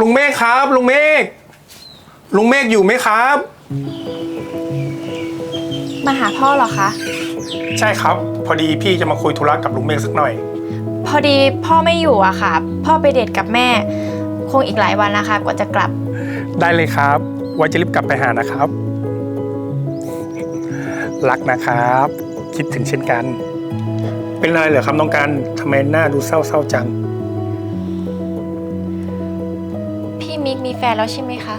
ลุงเมฆครับ ลุงเมฆลุงเมฆอยู่ไหมครับ มาหาพ่อเหรอคะ ใช่ครับ พอดีพี่จะมาคุยธุระกับลุงเมฆสักหน่อย พอดีพ่อไม่อยู่อะค่ะ พ่อไปเดทกับแม่ คงอีกหลายวันนะคะ กว่าจะกลับ ได้เลยครับ ไว้จะรีบกลับไปหานะครับ รักนะครับ คิดถึงเช่นกัน เป็นอะไรเหรอครับน้องกันทำไมหน้าดูเศร้าๆจัง มิกมีแฟนแล้วใช่ไหมคะ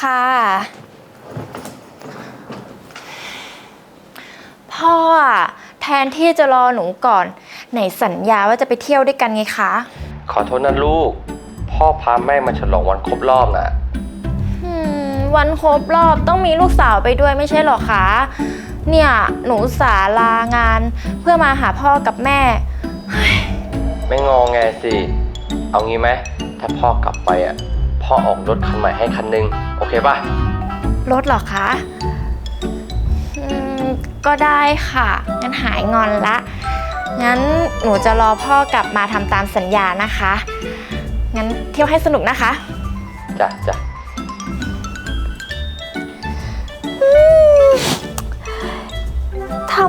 ค่ะ พ่ออะแทนที่จะรอหนูก่อน ไหนสัญญาว่าจะไปเที่ยวด้วยกันไงคะ ขอโทษนะลูก พ่อพาแม่มาฉลองวันครบรอบน่ะ อืมวันครบรอบต้องมีลูกสาวไปด้วยไม่ใช่เหรอคะ เนี่ยหนูอุตสาห์ลางานเพื่อมาหาพ่อกับแม่ ไม่งอแงสิ เอางี้ไหม ถ้าพ่อกลับไปอะ พ่อออกรถคันใหม่ให้คันนึง โอเคป่ะ รถเหรอคะอืมก็ได้ค่ะ งั้นหายงอนละ งั้นหนูจะรอพ่อกลับมาทำตามสัญญานะคะ งั้นเที่ยวให้สนุกนะคะ จ้ะจ้ะ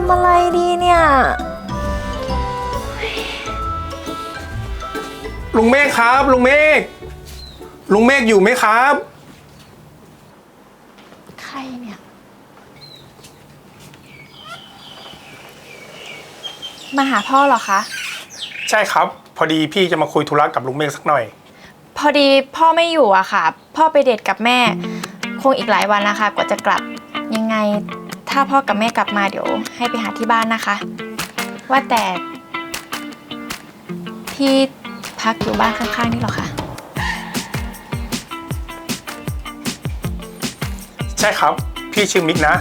ำอะไรดีเนี่ย ลุงเมฆครับ ลุงเมฆลุงเมฆอยู่ไหมครับ ใครเนี่ย มาหาพ่อเหรอคะ ใช่ครับ พอดีพี่จะมาคุยธุระกับลุงเมฆสักหน่อย พอดีพ่อไม่อยู่อะค่ะ พ่อไปเดทกับแม่ คงอีกหลายวันนะคะกว่าจะกลับ ยังไง ถ้าพ่อกับแม่กลับมาเดี๋ยวให้ไปหาที่บ้านนะคะ ว่าแต่ พี่พักอยู่บ้านข้างๆนี่เหรอคะ ใช่ครับ พี่ชื่อมิกนะ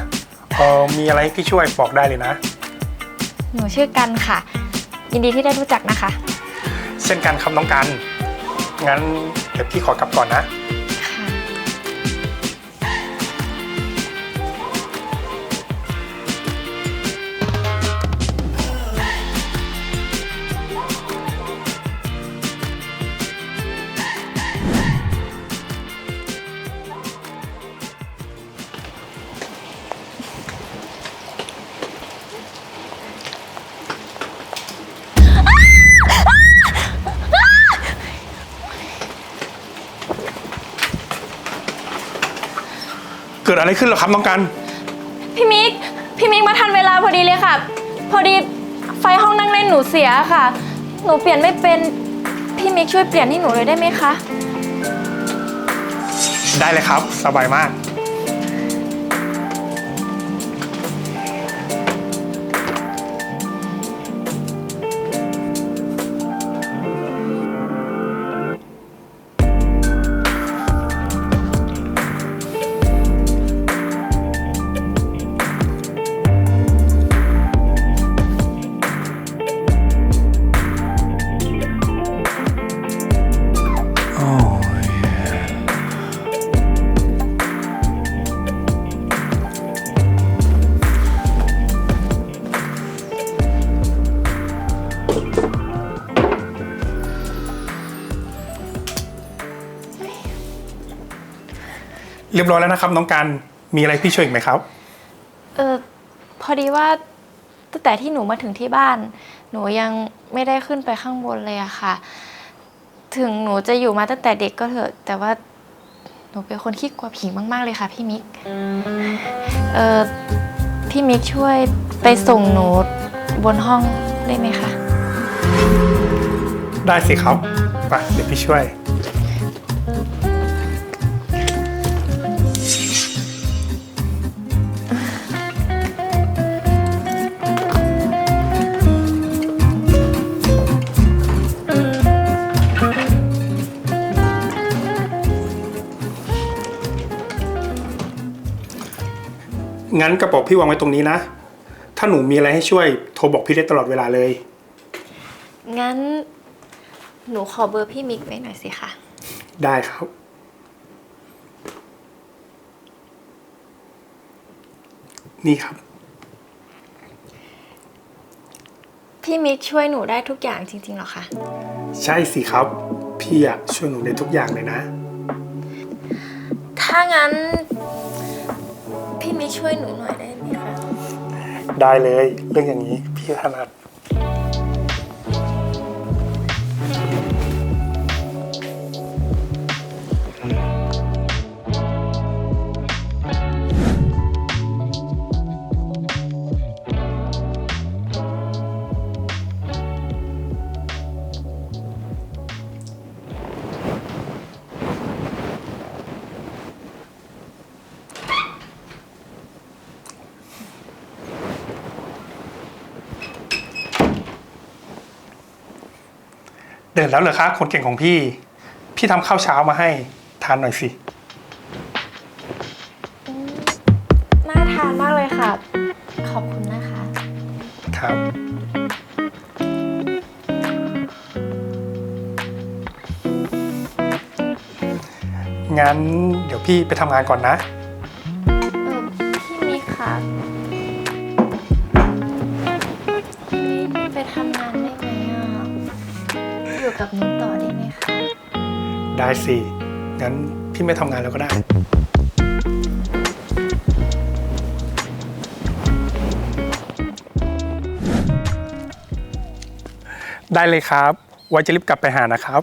เออมีอะไรให้พี่ช่วยบอกได้เลยนะ หนูชื่อกันค่ะ ยินดีที่ได้รู้จักนะคะ เช่นกันครับน้องกัน งั้นเดี๋ยวพี่ขอกลับก่อนนะค่ะ เกิดอะไรขึ้นเหรอครับน้องกันพี่มิกพี่มิกมาทันเวลาพอดีเลยค่ะ พอดีไฟห้องนั่งเล่นหนูเสียค่ะ หนูเปลี่ยนไม่เป็นพี่มิกช่วยเปลี่ยนให้หนูเลยได้ไหมคะ ได้เลยครับ สบายมาก เรียบร้อยแล้วนะครับ น้องกันมีอะไรพี่ช่วยอีกไหมครับ เออพอดีว่าตั้งแต่ที่หนูมาถึงที่บ้าน หนูยังไม่ได้ขึ้นไปข้างบนเลยอะค่ะ ถึงหนูจะอยู่มาตั้งแต่เด็กก็เถอะ แต่ว่าหนูเป็นคนขี้กลัวผีมาก ๆ เลยค่ะ พี่มิก เออพี่มิกช่วยไปส่งหนูบนห้องได้ไหมคะ ได้สิครับไปเดี๋ยวพี่ช่วย งั้นกระเป๋าพี่วางไว้ตรงนี้นะ ถ้าหนูมีอะไรให้ช่วยโทรบอกพี่ได้ตลอดเวลาเลย งั้น หนูขอเบอร์พี่มิกไว้หน่อยสิคะได้ครับ นี่ครับ พี่มิกช่วยหนูได้ทุกอย่างจริงๆเหรอคะใช่สิครับ พี่อะช่วยหนูในทุกอย่างเลยนะ ถ้างั้นพี่มิก ช่วยหนูหน่อยได้ไหมคะ ได้เลยเรื่องอย่างนี้พี่ถนัด เดินแล้วเหรอคะคนเก่งของพี่ พี่ทำข้าวเช้ามาให้ทานหน่อยสิ น่าทานมากเลยค่ะ ขอบคุณนะคะ ครับ งั้นเดี๋ยวพี่ไปทำงานก่อนนะ เออพี่มิกคะพี่มิกไปทำงานได้ไหมอะอยู่ กับหนูต่อได้ไหมคะ ได้สิ งั้นพี่ไม่ทำงานแล้วก็ได้ ได้เลยครับ ไว้จะรีบกลับไปหานะครับ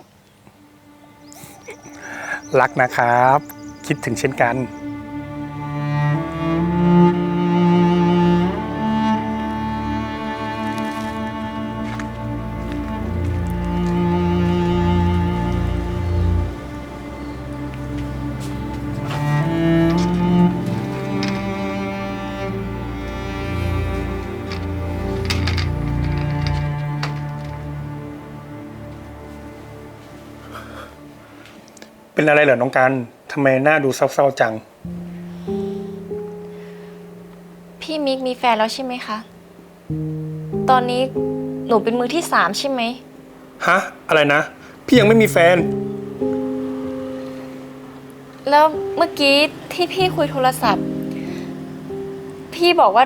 รักนะครับ คิดถึงเช่นกัน เป็นอะไรเหรอน้องกันทำไมหน้าดูเศร้าๆจัง พี่มิกมีแฟนแล้วใช่ไหมคะ ตอนนี้หนูเป็นมือที่สามใช่ไหม ฮะ อะไรนะ พี่ยังไม่มีแฟน แล้วเมื่อกี้ที่พี่คุยโทรศัพท์ พี่บอกว่า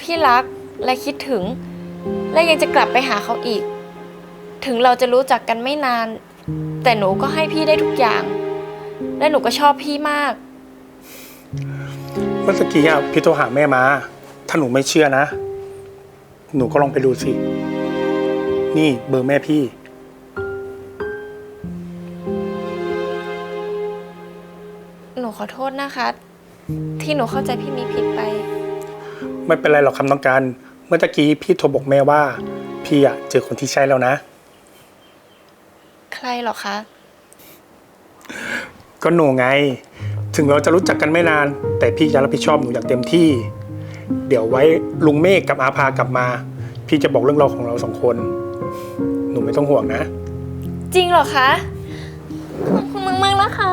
พี่รักและคิดถึง และยังจะกลับไปหาเขาอีก ถึงเราจะรู้จักกันไม่นาน แต่หนูก็ให้พี่ได้ทุกอย่าง และหนูก็ชอบพี่มาก เมื่อกี้อะพี่โทรหาแม่มา ถ้าหนูไม่เชื่อนะ หนูก็ลองไปดูสิ นี่เบอร์แม่พี่ หนูขอโทษนะคะ ที่หนูเข้าใจพี่มีผิดไป ไม่เป็นไรหรอกคำต้องการ เมื่อตะกี้พี่โทรบอกแม่ว่า พี่อะเจอคนที่ใช่แล้วนะใค รเหรอคะ ก็หนูไง ถึงเราจะรู้จักกันไม่นาน แต่พี่จะรับผิดชอบหนูอย่างเต็มที่ เดี๋ยวไว้ลุงเมฆกับอาภากลับมา พี่จะบอกเรื่องราวของเราสองคน หนูไม่ต้องห่วงนะ จริงเหรอคะ ขอบคุณมากๆนะคะ